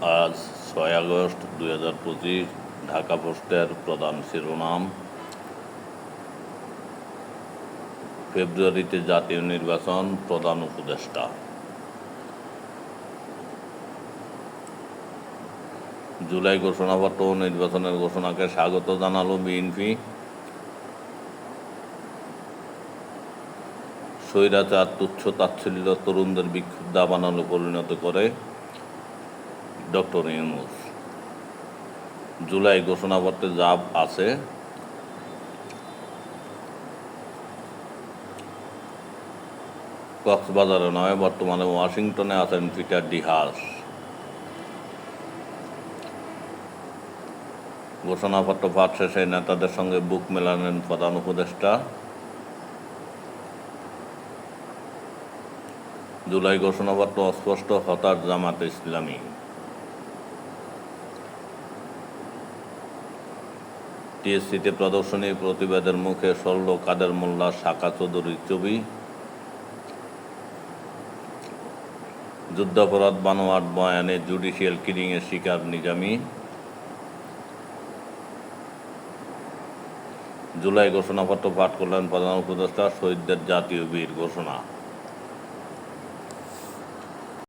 আজ ছয় আগস্ট দুই হাজার পঁচিশ, ঢাকা পোস্টের প্রধান শিরোনাম। ফেব্রুয়ারিতে জাতীয় নির্বাচন প্রধান উপদেষ্টা। জুলাই ঘোষণাপত্র নির্বাচনের ঘোষণাকে স্বাগত জানালো বিএনপি। স্বৈরাচার, তুচ্ছ, তাচ্ছিল্য তরুণদের বিক্ষুব্ধ বানানো পরিণত করে ডক্টর ইউনুস। জুলাই ঘোষণাপত্রে যা আছে, কক্সবাজারে নয়, বর্তমানে ওয়াশিংটনে আছেন পিটার ডিহাস ঘোষণাপত্র পাঠ শেষে নেতাদের সঙ্গে বুক মেলালেন প্রধান উপদেষ্টা। জুলাই ঘোষণাপত্র অস্পষ্ট হতাশ জামাত ইসলামী। টিএসসিতে প্রদর্শনী প্রতিবাদের মুখে সরল কাদের মোল্লা শাখা চৌধুরীর ছবি। যুদ্ধাপরাধ বানোয়াট বয়ানে জুডিশিয়াল কিলিংয়ের শিকার নিজামী। জুলাই ঘোষণাপত্র পাঠ করলেন প্রধান উপদেষ্টা শহীদদের জাতীয় বীর ঘোষণা।